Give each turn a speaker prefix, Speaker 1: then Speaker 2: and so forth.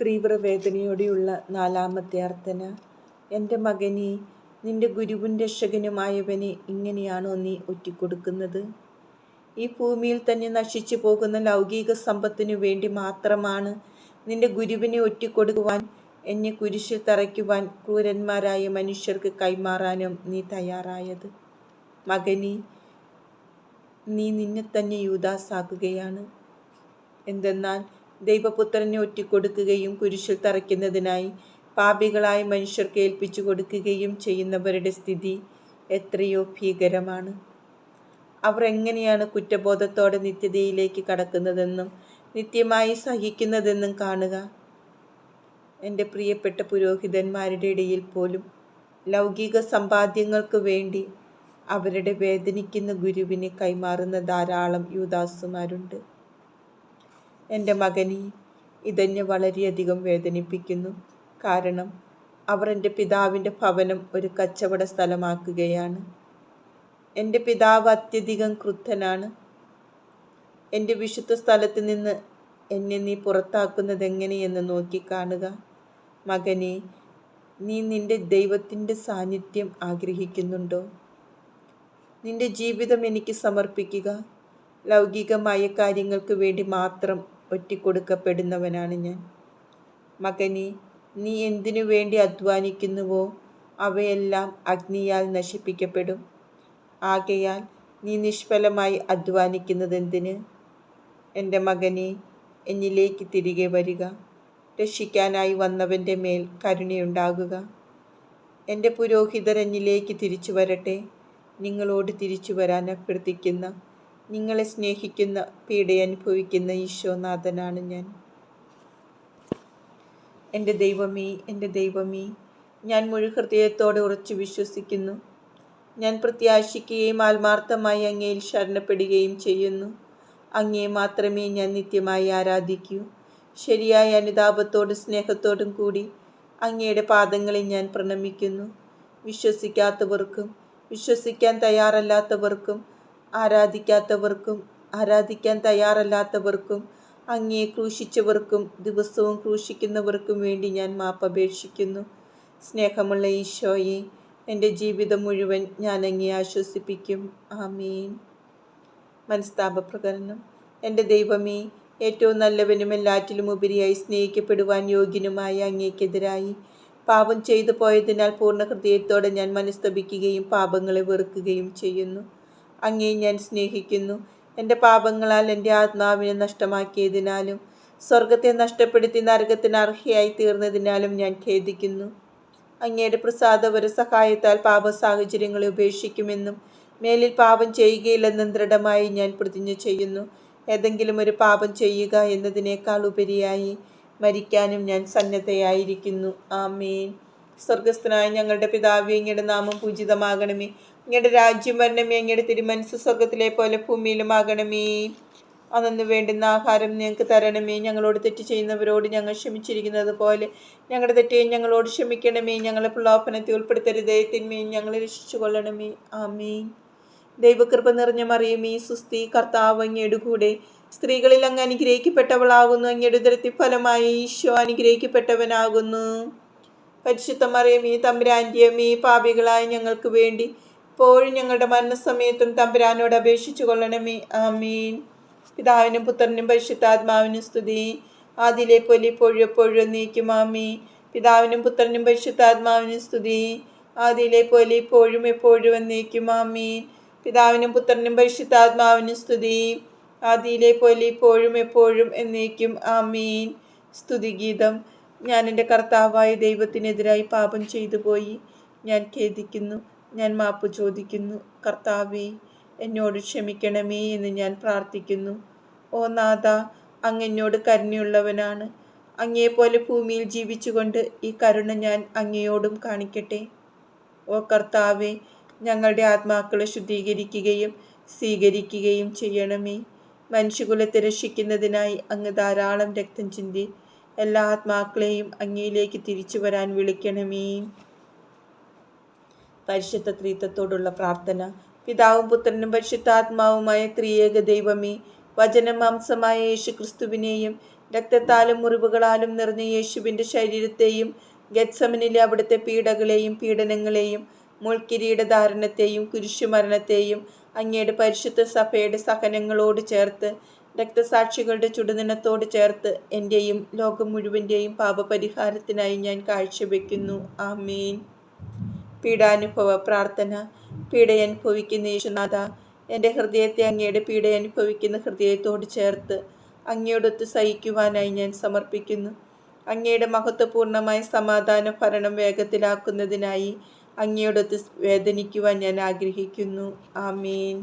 Speaker 1: തീവ്രവേദനയോടെയുള്ള നാലാമത്തെ അർത്ഥന. എന്റെ മകനെ നിന്റെ ഗുരുവും രക്ഷകനുമായവനെ ഇങ്ങനെയാണോ നീ ഒറ്റിക്കൊടുക്കുന്നത്? ഈ ഭൂമിയിൽ തന്നെ നശിച്ചു പോകുന്ന ലൗകിക സമ്പത്തിനു വേണ്ടി മാത്രമാണ് നിന്റെ ഗുരുവിനെ ഒറ്റിക്കൊടുക്കുവാൻ എന്നെ കുരിശിൽ തറയ്ക്കുവാൻ ക്രൂരന്മാരായ മനുഷ്യർക്ക് കൈമാറാനും നീ തയ്യാറായത്. മകനി നീ നിന്നെ തന്നെ യൂദാസാക്കുകയാണ്. എന്തെന്നാൽ ദൈവപുത്രനെ ഒറ്റിക്കൊടുക്കുകയും കുരിശിൽ തറയ്ക്കുന്നതിനായി പാപികളായ മനുഷ്യർക്ക് ഏൽപ്പിച്ചു കൊടുക്കുകയും ചെയ്യുന്നവരുടെ സ്ഥിതി എത്രയോ ഭീകരമാണ്. അവർ എങ്ങനെയാണ് കുറ്റബോധത്തോടെ നിത്യതയിലേക്ക് കടക്കുന്നതെന്നും നിത്യമായി സഹിക്കുന്നതെന്നും കാണുക. എന്റെ പ്രിയപ്പെട്ട പുരോഹിതന്മാരുടെ ഇടയിൽ പോലും ലൗകിക സമ്പാദ്യങ്ങൾക്ക് വേണ്ടി അവരുടെ വേദനിക്കുന്ന ഗുരുവിനെ കൈമാറുന്ന ധാരാളം യൂദാസുമാരുണ്ട്. എന്റെ മകനെ ഇതെന്നെ വളരെയധികം വേദനിപ്പിക്കുന്നു. കാരണം അവർ എന്റെ പിതാവിന്റെ ഭവനം ഒരു കച്ചവട സ്ഥലമാക്കുകയാണ്. എന്റെ പിതാവ് അത്യധികം ക്രുദ്ധനാണ്. എന്റെ വിശുദ്ധ സ്ഥലത്ത് നിന്ന് എന്നെ നീ പുറത്താക്കുന്നത് എങ്ങനെയെന്ന് നോക്കിക്കാണുക. മകനെ നീ നിന്റെ ദൈവത്തിന്റെ സാന്നിധ്യം ആഗ്രഹിക്കുന്നുണ്ടോ? നിന്റെ ജീവിതം എനിക്ക് സമർപ്പിക്കുക. ലൗകികമായ കാര്യങ്ങൾക്ക് വേണ്ടി മാത്രം ഒറ്റിക്കൊടുക്കപ്പെടുന്നവനാണ് ഞാൻ. മകനെ നീ എന്തിനു വേണ്ടി അധ്വാനിക്കുന്നുവോ? അവയെല്ലാം അഗ്നിയാൽ നശിപ്പിക്കപ്പെടും. ആകയാൽ നീ നിഷ്ഫലമായി അധ്വാനിക്കുന്നതെന്തിന്? എന്റെ മകനെ എന്നിലേക്ക് തിരികെ വരിക. രക്ഷിക്കാനായി വന്നവന്റെ മേൽ കരുണയുണ്ടാകുക. എന്റെ പുരോഹിതർ എന്നിലേക്ക് തിരിച്ചു വരട്ടെ. നിങ്ങളോട് തിരിച്ചു വരാൻ അഭ്യർത്ഥിക്കുന്ന നിങ്ങളെ സ്നേഹിക്കുന്ന പീഡയനുഭവിക്കുന്ന ഈശോനാഥനാണ് ഞാൻ. എന്റെ ദൈവമേ എന്റെ ദൈവമേ ഞാൻ മുഴുഹൃദയത്തോടെ ഉറച്ചു വിശ്വസിക്കുന്നു. ഞാൻ പ്രത്യാശിക്കുകയും ആത്മാർത്ഥമായി അങ്ങയിൽ ശരണപ്പെടുകയും ചെയ്യുന്നു. അങ്ങേ മാത്രമേ ഞാൻ നിത്യമായി ആരാധിക്കൂ. ശരിയായ അനുതാപത്തോടും സ്നേഹത്തോടും കൂടി അങ്ങയുടെ പാദങ്ങളിൽ ഞാൻ പ്രണമിക്കുന്നു. വിശ്വസിക്കാത്തവർക്കും വിശ്വസിക്കാൻ തയ്യാറല്ലാത്തവർക്കും ആരാധിക്കാത്തവർക്കും ആരാധിക്കാൻ തയ്യാറല്ലാത്തവർക്കും അങ്ങേ ക്രൂശിച്ചവർക്കും ദിവസവും ക്രൂശിക്കുന്നവർക്കും വേണ്ടി ഞാൻ മാപ്പപേക്ഷിക്കുന്നു സ്നേഹമുള്ള ഈശോയെ എന്റെ ജീവിതം മുഴുവൻ ഞാൻ അങ്ങേ ആശ്വസിപ്പിക്കും. ആമീൻ. മനസ്താപ പ്രകരണം എന്റെ ദൈവമേ ഏറ്റവും നല്ലവനും എല്ലാറ്റിലും ഉപരിയായി സ്നേഹിക്കപ്പെടുവാൻ യോഗ്യനുമായ അങ്ങേക്കെതിരായി പാപം ചെയ്തു പോയതിനാൽ പൂർണ ഹൃദയത്തോടെ ഞാൻ മനസ്തപിക്കുകയും പാപങ്ങളെ വെറുക്കുകയും ചെയ്യുന്നു. അങ്ങേ ഞാൻ സ്നേഹിക്കുന്നു. എന്റെ പാപങ്ങളാൽ എന്റെ ആത്മാവിനെ നഷ്ടമാക്കിയതിനാലും സ്വർഗത്തെ നഷ്ടപ്പെടുത്തി നരകത്തിന് അർഹയായി തീർന്നതിനാലും ഞാൻ ഖേദിക്കുന്നു. അങ്ങയുടെ പ്രസാദപര സഹായത്താൽ പാപ സാഹചര്യങ്ങളെ ഉപേക്ഷിക്കുമെന്നും മേലിൽ പാപം ചെയ്യുകയില്ലെന്നും ദൃഢമായി ഞാൻ പ്രതിജ്ഞ ചെയ്യുന്നു. ഏതെങ്കിലും ഒരു പാപം ചെയ്യുക എന്നതിനേക്കാൾ ഉപരിയായി മരിക്കാനും ഞാൻ സന്നദ്ധയായിരിക്കുന്നു. ആമേൻ. സ്വർഗസ്ഥനായ ഞങ്ങളുടെ പിതാവ് ഇങ്ങയുടെ നാമം പൂജിതമാകണമേ. അങ്ങയുടെ രാജ്യം വരണമേ അങ്ങയുടെ തിരുമനസ് സ്വർഗത്തിലെ പോലെ ഭൂമിയിലും ആകണമേ. അന്നു വേണ്ടുന്ന ആഹാരം ഞങ്ങൾക്ക് തരണമേ. ഞങ്ങളോട് തെറ്റ് ചെയ്യുന്നവരോട് ഞങ്ങൾ ക്ഷമിച്ചിരിക്കുന്നത് പോലെ ഞങ്ങളുടെ തെറ്റേയും ഞങ്ങളോട് ക്ഷമിക്കണമേ. ഞങ്ങളെ പ്രലോഭനത്തെ ഉൾപ്പെടുത്തരുതേ. തിന്മയും ഞങ്ങളെ രക്ഷിച്ചു കൊള്ളണമേ ആമീൻ. ദൈവകൃപ നിറഞ്ഞ മറിയമേ സുസ്തി കർത്താവ് അങ്ങയുടെ കൂടെ സ്ത്രീകളിൽ അങ്ങ് അനുഗ്രഹിക്കപ്പെട്ടവളാകുന്നു. അങ്ങയുടെ ഉദരത്തി ഫലമായി ഈശോ അനുഗ്രഹിക്കപ്പെട്ടവനാകുന്നു. പരിശുദ്ധ മറിയമേ തമ്പുരാന്റെയമേ പാപികളായ ഞങ്ങൾക്ക് വേണ്ടി ഇപ്പോഴും ഞങ്ങളുടെ മരണസമയത്തും തമ്പുരാനോട് അപേക്ഷിച്ചു കൊള്ളണമേ. ആമീൻ. പിതാവിനും പുത്രനും പരിശുദ്ധാത്മാവിനും സ്തുതി. ആദിലെ പോലെ ഇപ്പോഴും എപ്പോഴും നീക്കും ആമീൻ. പിതാവിനും പുത്രനും പരിശുദ്ധാത്മാവിനും സ്തുതി. ആദിയിലെ പോലെ ഇപ്പോഴും എപ്പോഴും എന്നേക്കും ആമീൻ. പിതാവിനും പുത്രനും പരിശുദ്ധാത്മാവിനും സ്തുതി. ആദിയിലെ പോലെ ഇപ്പോഴും എപ്പോഴും എന്നേക്കും ആമീൻ. സ്തുതിഗീതം ഞാൻ എന്റെ കർത്താവായ ദൈവത്തിനെതിരായി പാപം ചെയ്തു പോയി ഞാൻ ഖേദിക്കുന്നു. ഞാൻ മാപ്പ് ചോദിക്കുന്നു. കർത്താവേ എന്നോട് ക്ഷമിക്കണമേ എന്ന് ഞാൻ പ്രാർത്ഥിക്കുന്നു. ഓ നാഥ അങ്ങ് എന്നോട് കരുണയുള്ളവനാണ്. അങ്ങയെപ്പോലെ ഭൂമിയിൽ ജീവിച്ചുകൊണ്ട് ഈ കരുണ ഞാൻ അങ്ങയോടും കാണിക്കട്ടെ. ഓ കർത്താവെ ഞങ്ങളുടെ ആത്മാക്കളെ ശുദ്ധീകരിക്കുകയും സ്വീകരിക്കുകയും ചെയ്യണമേ. മനുഷ്യകുലത്തെ രക്ഷിക്കുന്നതിനായി അങ്ങ് ധാരാളം രക്തം ചിന്തി എല്ലാ ആത്മാക്കളെയും അങ്ങയിലേക്ക് തിരിച്ചു വരാൻ വിളിക്കണമേ. പരിശുദ്ധ ത്രീത്വത്തോടുള്ള പ്രാർത്ഥന. പിതാവും പുത്രനും പരിശുദ്ധാത്മാവുമായ ത്രിയേക ദൈവമേ വചനമാംസമായ യേശു ക്രിസ്തുവിനെയും രക്തത്താലും മുറിവുകളാലും നിറഞ്ഞ യേശുവിന്റെ ശരീരത്തെയും ഗത്സമനിലെ അവിടുത്തെ പീഡകളെയും പീഡനങ്ങളെയും മുൾക്കിരീടധാരണത്തെയും കുരിശുമരണത്തെയും അങ്ങയുടെ പരിശുദ്ധ സഭയുടെ സഹനങ്ങളോട് ചേർത്ത് രക്തസാക്ഷികളുടെ ചുടുനിണത്തോട് ചേർത്ത് എന്റെയും ലോകം മുഴുവന്റെയും പാപപരിഹാരത്തിനായി ഞാൻ കാഴ്ചവെക്കുന്നു. ആമേൻ. പീഡാനുഭവ പ്രാർത്ഥന പീഡയനുഭവിക്കുന്ന യേശുനാഥ എന്റെ ഹൃദയത്തെ അങ്ങയുടെ പീഡയനുഭവിക്കുന്ന ഹൃദയത്തോട് ചേർത്ത് അങ്ങയോടൊത്ത് സഹിക്കുവാനായി ഞാൻ സമർപ്പിക്കുന്നു. അങ്ങയുടെ മഹത്വപൂർണമായ സമാധാന ഭരണം വേഗത്തിലാക്കുന്നതിനായി അങ്ങയോടൊത്ത് വേദനിക്കുവാൻ ഞാൻ ആഗ്രഹിക്കുന്നു. ആമേൻ.